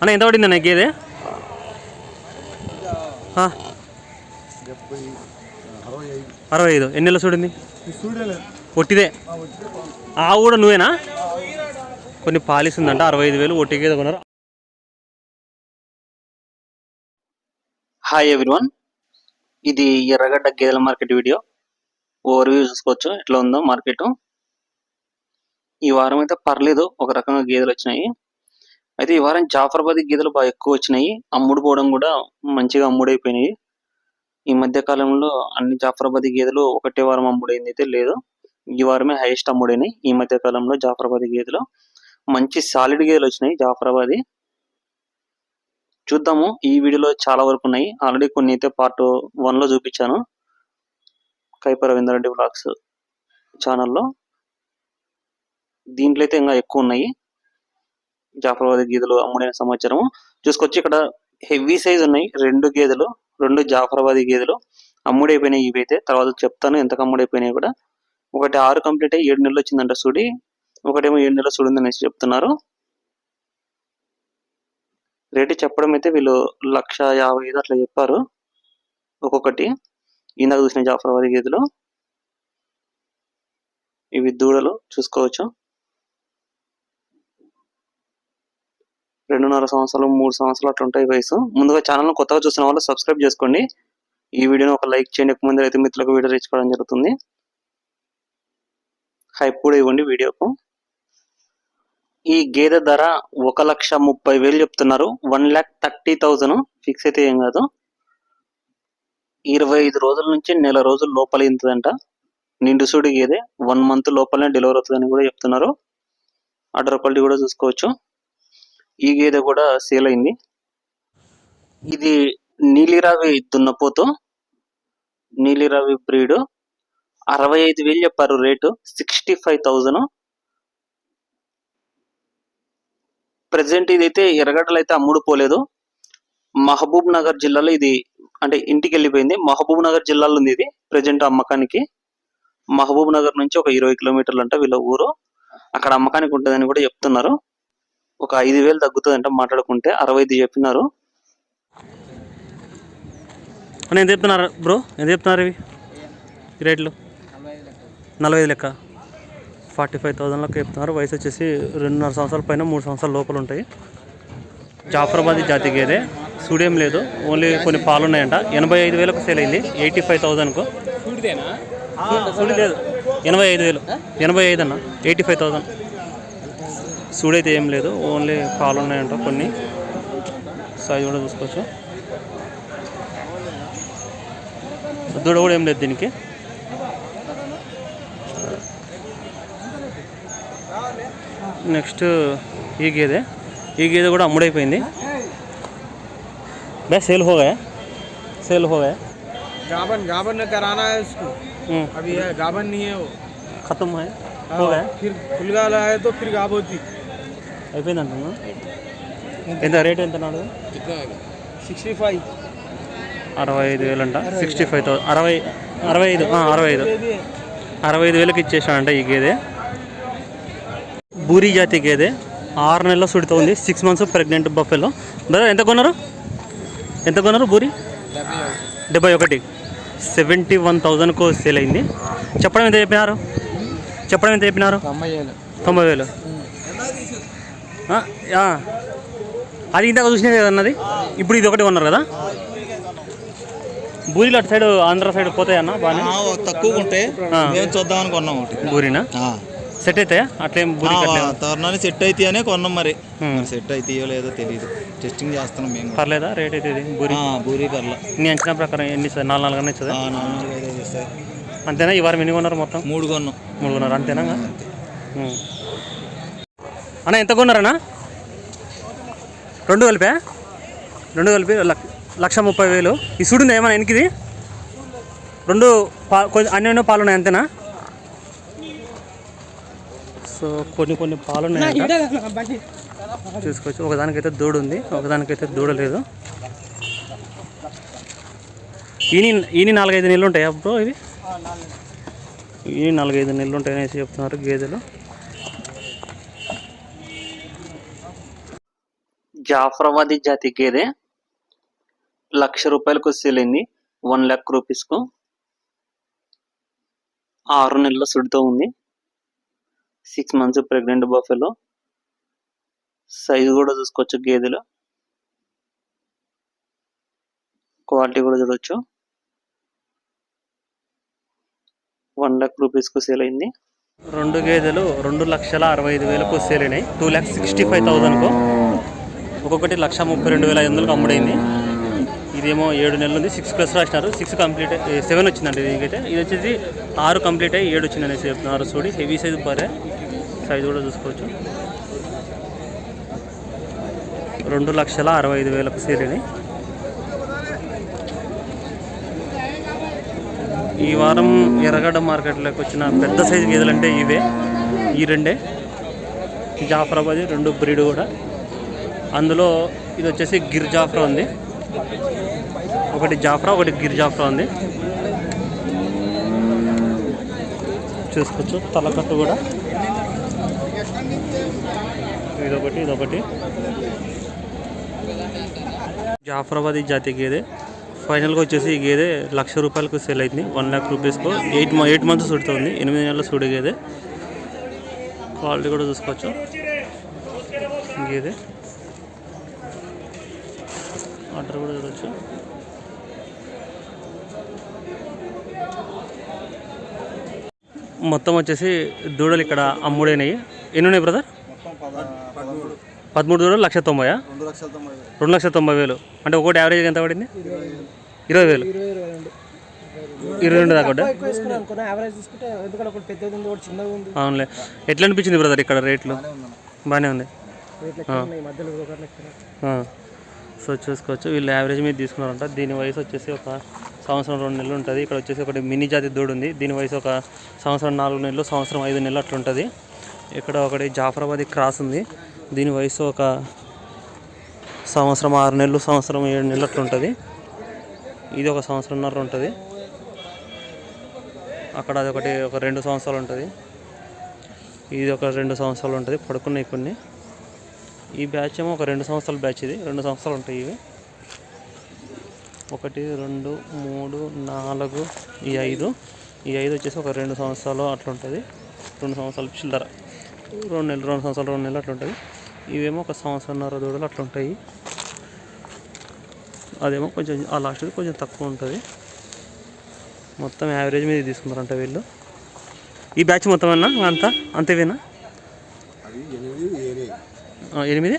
అన్న ఎంత పడింది అన్న గేదె? అరవై ఐదు. ఎన్ని నెలలు చూడింది? ఒట్టిదే. ఆ కూడా నువ్వేనా? కొన్ని పాలిస్ ఉందంట అరవై ఐదు వేలు ఒట్టి గేదె కొన్నారు. హాయ్ ఎవ్రీవన్ ఇది ఎర్రగడ్డ గేదెల మార్కెట్ వీడియో. ఓవర్వ్యూ చూసుకోవచ్చు ఎట్లా ఉందో మార్కెట్. ఈ వారం అయితే పర్లేదు ఒక రకంగా గేదెలు వచ్చినాయి. అయితే ఈ వారం జాఫరాబాద్ గేదెలు బాగా ఎక్కువ వచ్చినాయి. అమ్ముడు పోవడం కూడా మంచిగా అమ్ముడైపోయినాయి. ఈ మధ్య కాలంలో అన్ని జాఫరాబాద్ గేదెలు ఒకటే వారం అమ్ముడైంది అయితే లేదు. ఈ వారమే హైయెస్ట్ అమ్ముడైనాయి. ఈ మధ్య కాలంలో జాఫరాబాద్ గేదెలు మంచి సాలిడ్ గేదెలు వచ్చినాయి జాఫరాబాద్ చూద్దాము. ఈ వీడియోలో చాలా వరకు ఉన్నాయి. ఆల్రెడీ కొన్ని అయితే పార్ట్ వన్లో చూపించాను. కైప రవీంద్రెడ్డి బ్లాగ్స్ ఛానల్లో దీంట్లో అయితే ఇంకా ఎక్కువ ఉన్నాయి. జాఫరాబాద్ గేదెలు అమ్ముడైన సమాచారం చూసుకొచ్చి ఇక్కడ హెవీ సైజ్ ఉన్నాయి. రెండు గేదెలు రెండు జాఫర్వాది గేదెలు అమ్ముడైపోయినాయి ఇవి అయితే తర్వాత చెప్తాను ఎంతకు అమ్ముడైపోయినాయి కూడా. ఒకటి ఆరు కంప్లీట్ అయ్యి ఏడు నెలలు వచ్చిందంట సుడి. ఒకటేమో ఏడు నెలలు సుడి ఉందనేసి చెప్తున్నారు. రేటు చెప్పడం అయితే వీళ్ళు లక్ష యాభై ఐదు అట్లా చెప్పారు. ఒక్కొక్కటి. ఇందాక చూసిన జాఫరాబాద్ గేదెలు ఇవి దూడలు చూసుకోవచ్చు. రెండున్నర సంవత్సరాలు మూడు సంవత్సరాలు అట్లా ఉంటాయి వయసు ముందుగా ఛానల్ కొత్తగా చూసిన వాళ్ళు సబ్స్క్రైబ్ చేసుకోండి. ఈ వీడియోని ఒక లైక్ చేయండి. ఎక్కువ మంది రైతు మిత్రులకు వీడియో రీచ్ జరుగుతుంది. హైప్ కూడా ఇవ్వండి వీడియోకు. ఈ గేదె ధర ఒక లక్ష ముప్పై వేలు చెప్తున్నారు. One lakh thirty thousand. Fix అయితే ఏం కాదు. ఇరవై ఐదు రోజుల నుంచి నెల రోజుల లోపల ఇంతదంట. నిండు సూడి గేదె. వన్ మంత్ లోపలనే డెలివరీ అవుతుందని కూడా చెప్తున్నారు. ఆర్డర్ క్వాలిటీ కూడా చూసుకోవచ్చు. ఈ గేదె కూడా సేల్ అయింది. ఇది నీలిరావి దున్నపోతు నీలిరావి బ్రీడ్. అరవై ఐదు వేలు చెప్పారు rate sixty five thousand. Present ఇదైతే ఎర్రగడ్డలు అయితే అమ్ముడు పోలేదు మహబూబ్ నగర్ జిల్లాలో ఇది అంటే ఇంటికి వెళ్ళిపోయింది. మహబూబ్ నగర్ జిల్లాలో ఉంది ఇది ప్రజెంట్ అమ్మకానికి. మహబూబ్ నగర్ నుంచి ఒక ఇరవై కిలోమీటర్లు అంట వీళ్ళ ఊరు. అక్కడ అమ్మకానికి ఉంటుందని కూడా చెప్తున్నారు. ఒక ఐదు వేలు తగ్గుతుందంట మాట్లాడుకుంటే. అరవై ఐదు చెప్పినారు. ఎంత చెప్తున్నారు బ్రో? ఎంత చెప్తున్నారు ఇవి? రేట్లు? నలభై ఐదు లెక్క. ఫార్టీ ఫైవ్ థౌసండ్లోకి చెప్తున్నారు. వయసు వచ్చేసి రెండున్నర సంవత్సరాల పైన మూడు సంవత్సరాల లోపల ఉంటాయి. జాఫరాబాదీ జాతి గేదె సూడేం లేదు. ఓన్లీ కొన్ని పాలు ఉన్నాయంట. ఎనభై ఐదు వేలకు సేల్ అయింది. ఎయిటీ ఫైవ్ థౌసండ్కు. సూడి లేదు. ఎనభై ఐదు వేలు. ఎనభై ఐదు అన్న. Eighty five thousand. సూడైతే ఏం లేదు ఓన్లీ పాలు ఉన్నాయంట కొన్ని సైజ్ కూడా చూసుకోవచ్చు దూడ కూడా ఏం లేదు దీనికి నెక్స్ట్ ఈ గేదె ఈ గేదె కూడా అమ్ముడైపోయింది బే సేల్ हो गया सेल हो गया गाबन गाबन ने कराना है उसको हम्म, अभी है गाबन नहीं है वो खत्म है हो गया फिर खुलगा है तो फिर गाब होती అయిపోయింది. అంటున్నా ఎంత రేట్ ఎంత నాడు సిక్స్టీ ఫైవ్. అరవై ఐదు వేలు అంట సిక్స్టీ ఫైవ్ థౌసండ్ అరవై అరవై ఐదు అరవై ఐదు. అరవై ఐదు. వేలకు ఇచ్చేసాడంట ఈ గేదె. బూరి జాతి గేదె. ఆరు నెలల సుడుతుంది six months pregnant buffalo. Brother ఎంత కొన్నారు? ఎంత కొన్నారు బూరి? డెబ్బై ఒకటి. సెవెంటీ వన్ థౌజండ్కు సేల్ అయింది. చెప్పడం ఎంత చెప్పినారు? చెప్పడం ఎంత చెప్పినారు? తొంభై వేలు. తొంభై వేలు. అది ఇందాక చూసినది కదా అన్నది? ఇప్పుడు ఇది ఒకటి కొన్నారు కదా? బూరిలో అటు సైడ్ ఆంధ్ర సైడ్ పోతాయన్న బాగా ఆ, తక్కువ ఉంటే. మేము చూద్దాం అని కొన్నాం ఒకటి. బూరినా. సెట్ అవుతాయా అట్లేం బూరి తరుణాన్ని సెట్ అయితే అనే కొన్నాం మరి. సెట్ అవుతాయో లేదో తెలియదు టెస్టింగ్ చేస్తున్నాం మేము. పర్లేదా? రేట్ అయితే ఇది బూరి? బూరి కర్ల నీ అంచనా ప్రకారం ఎన్ని ఇస్తుంది నాలుగు నాలుగు అన్న ఇస్తుందా నాలుగు ఐదు అంతేనా? ఈ వారం ఎన్ని కొన్నారు మొత్తం? మూడు కొన్నాం. మూడు కొన్నారు. అంతేనా? అంతే. ఉం. అన్న ఎంత కొన్నారన్నా? రెండు కలిపా? రెండు కలిపి లక్ష ముప్పై వేలు. ఈ సుడుందా ఏమన్నా వెనక్కి రెండు పా కొంచెం అన్ని పాలు ఉన్నాయి అంతేనా? సో కొన్ని కొన్ని పాలు ఉన్నాయంట చూసుకోవచ్చు. ఒకదానికైతే దూడ ఉంది ఒకదానికైతే దూడ లేదు. ఈని ఈని నాలుగైదు నెలలు ఉంటాయా బ్రో ఇవి? ఈ నాలుగైదు నెలలు ఉంటాయనేసి చెప్తున్నారు గేదెలు. జాఫరాబాదీ జాతి గేదె లక్ష రూపాయలకు సేలైంది వన్ ల్యాక్ రూపీస్కు ఆరు నెలల సుడితో ఉంది. Six months pregnant buffalo size కూడా చూసుకోవచ్చు గేదెలో. క్వాలిటీ కూడా చూడవచ్చు వన్ ల్యాక్ రూపీస్కు సేల్ అయింది. రెండు గేదెలు రెండు లక్షల అరవై ఐదు వేలకు సేల్ అయినాయి. టూ ల్యాక్ సిక్స్టీ ఫైవ్ థౌజండ్కు ఒక్కొక్కటి లక్ష ముప్పై రెండు వేల ఐదు వందలకు అమ్ముడైంది. ఇదేమో ఏడు నెలలు ఉంది. సిక్స్ ప్లస్ రాసినారు. సిక్స్ కంప్లీట్ సెవెన్ వచ్చిందండి దీనికైతే. ఇది వచ్చేసి ఆరు కంప్లీట్ అయ్యి ఏడు వచ్చిందని చెప్తున్నారు చూడి హెవీ సైజ్ పరే సైజ్ కూడా చూసుకోవచ్చు. రెండు లక్షల అరవై ఐదు వేలకు సేరిని ఈ వారం ఎర్రగడ్డ మార్కెట్లోకి వచ్చిన పెద్ద సైజు గేదెలు అంటే ఇవే. ఈ రెండే. జాఫరాబాద్ రెండు బ్రీడ్ కూడా. అందులో ఇది వచ్చేసి గిర్ జాఫ్రా ఉంది. ఒకటి జాఫ్రా ఒకటి గిర్ జాఫ్రా ఉంది. చూసుకోవచ్చు తలకట్టు కూడా. ఇదొకటి ఇదొకటి. జాఫరాబాదీ జాతి గేదె. ఫైనల్గా వచ్చేసి ఈ గేదె లక్ష రూపాయలకు సేల్ అయింది. వన్ ల్యాక్ రూపీస్కు. ఎయిట్ ఎయిట్ మంత్స్ సుడుతుంది ఎనిమిది నెలల సుడి గేదె. క్వాలిటీ కూడా చూసుకోవచ్చు. గేదె. ఆర్డర్ కూడా చూడొచ్చు. మొత్తం వచ్చేసి దూడలు ఇక్కడ అమ్ముడైనాయి. ఎన్ని ఉన్నాయి బ్రదర్ పదమూడు. దూడలు లక్ష తొంభై రెండు లక్షల తొంభై వేలు. అంటే ఒకటి యావరేజ్ ఎంత పడింది? ఇరవై వేలు. ఇరవై రెండు దాకా అవునులే. ఎట్లా అనిపించింది బ్రదర్ ఇక్కడ రేట్లు? బాగానే ఉంది సో చూసుకోవచ్చు. వీళ్ళు యావరేజ్ మీద తీసుకున్నారంట. దీని వయసు వచ్చేసి ఒక సంవత్సరం రెండు నెలలు ఉంటుంది. ఇక్కడ వచ్చేసి ఒకటి మినీ జాతి దూడు ఉంది. దీని వయసు ఒక సంవత్సరం నాలుగు నెలలు సంవత్సరం ఐదు నెలలు అట్లుంటుంది. ఇక్కడ ఒకటి జాఫరాబాద్ క్రాస్ ఉంది. దీని వయసు ఒక సంవత్సరం ఆరు నెలలు సంవత్సరం ఏడు నెలలు అట్లుంటుంది. ఇది ఒక సంవత్సరంన్నర ఉంటుంది. అక్కడ అది ఒకటి ఒక రెండు సంవత్సరాలు ఉంటుంది. ఇది ఒక రెండు సంవత్సరాలు ఉంటుంది. పడుకున్నాయి కొన్ని. ఈ బ్యాచ్ ఏమో ఒక రెండు సంవత్సరాల బ్యాచ్ ఇది. రెండు సంవత్సరాలు ఉంటాయి ఇవి. ఒకటి రెండు మూడు నాలుగు ఈ ఐదు. ఈ ఐదు వచ్చేసి ఒక రెండు సంవత్సరాలు అట్లా ఉంటుంది. రెండు సంవత్సరాలు చిల్లర. రెండు నెలలు రెండు సంవత్సరాలు రెండు నెలలు అట్లా ఉంటుంది. ఇవేమో ఒక సంవత్సరంన్నర దూడలు అట్లా ఉంటాయి. అదేమో కొంచెం ఆ లాస్ట్ది కొంచెం తక్కువ ఉంటుంది. మొత్తం యావరేజ్ మీద తీసుకున్నారంట వీళ్ళు. ఈ బ్యాచ్ మొత్తం అన్నా? అంతా? అంతేవేనా? ఎనిమిది?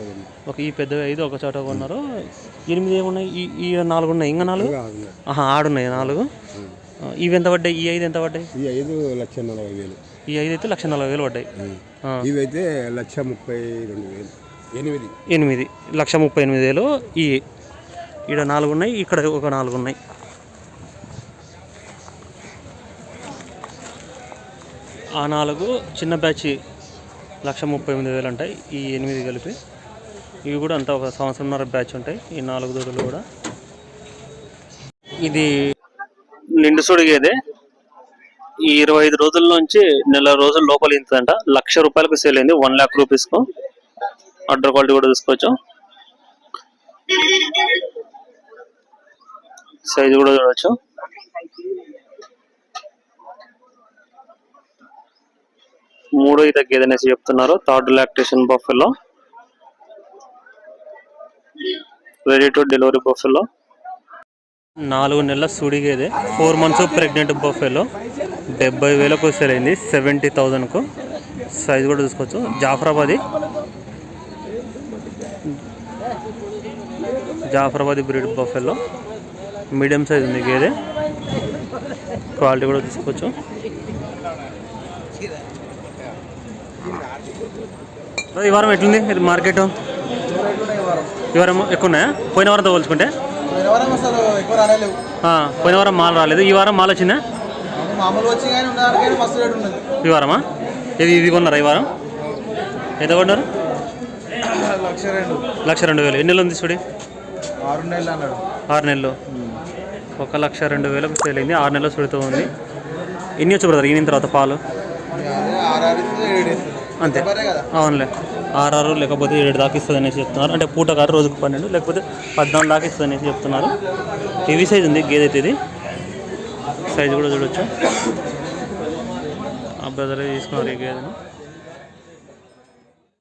కొన్నాం. ఒక ఈ పెద్ద ఐదు ఒక చోట కొన్నారు. ఎనిమిది ఏమున్నాయి? ఈ ఈ నాలుగు ఉన్నాయి. ఇంకా నాలుగు? ఆడున్నాయి నాలుగు. ఇవి ఎంత పడ్డాయి? ఈ ఐదు ఎంత పడ్డాయి? ఈ ఐదు లక్ష నలభై వేలు. ఈ ఐదు అయితే లక్ష నలభై వేలు పడ్డాయి. ఆ, ఇవైతే లక్ష ముప్పై రెండు వేలు. ఎనిమిది. ఎనిమిది. లక్ష ముప్పై ఎనిమిది వేలు. ఈ ఈడ నాలుగు ఉన్నాయి. ఇక్కడ ఒక నాలుగు ఉన్నాయి. ఆ నాలుగు చిన్న బ్యాచ్ లక్ష ముప్పై ఎనిమిది వేలు ఉంటాయి ఈ ఎనిమిది కలిపి ఇవి కూడా అంతా ఒక సంవత్సరంన్నర బ్యాచ్ ఉంటాయి. ఈ నాలుగు దూడలు కూడా. ఇది నిండు సుడిగేదే. ఈ ఇరవై ఐదు రోజుల నుంచి నెల రోజుల లోపల ఇంతంట లక్ష రూపాయలకు సేల్ అయింది. వన్ ల్యాక్ రూపీస్కు. అడ్డర్ క్వాలిటీ కూడా తీసుకోవచ్చు సైజు కూడా చూడవచ్చు మూడో ఇది తగ్గేదనేసి చెప్తున్నారు. Third lactation buffalo. Ready to delivery buffalo. నాలుగు నెలల సుడిగేదే ఫోర్ మంత్స్ ప్రెగ్నెంట్ బఫెలో. డెబ్బై వేలకు సేల్ అయింది సెవెంటీ థౌజండ్కు సైజు కూడా చూసుకోవచ్చు. Jafarabadi. Jafarabadi breed buffalo medium size ఉంది గేదె. క్వాలిటీ కూడా తీసుకోవచ్చు ఈ వారం ఎట్లుంది? ఇది మార్కెట్? ఈ వారం ఎక్కువ ఉన్నాయా? పోయిన వారంతో పోల్చుకుంటే? పోయిన వారం మాల్ రాలేదు. ఈ వారం మాల్ వచ్చిందా? ఈ వారమా? ఇది ఇది కొన్నారా ఈ వారం? ఎంత కొన్నారు? లక్ష రెండు. లక్ష రెండు వేలు. ఎన్ని నెలలు ఉంది చూడి? ఆరు నెలలు అన్నాడు. ఆరు నెలలు. ఒక లక్ష రెండు వేలకు సేల్ అయింది. ఆరు నెలలు సుడితో ఉంది. ఎన్ని వచ్చు బ్రదర్? ఈయన తర్వాత పాలు? అంతే. అవునులే. ఆరు లేకపోతే ఏడు దాకా ఇస్తుంది అనేసి చెప్తున్నారు. అంటే పూట కాదు రోజుకు పన్నెండు లేకపోతే పద్నాలుగు దాకా ఇస్తుంది అనేసి చెప్తున్నారు. హెవీ సైజ్ ఉంది గేదె అయితే ఇది. సైజ్ కూడా చూడొచ్చు. ఆ బ్రదర్ తీసుకున్నారు ఈ గేదెను.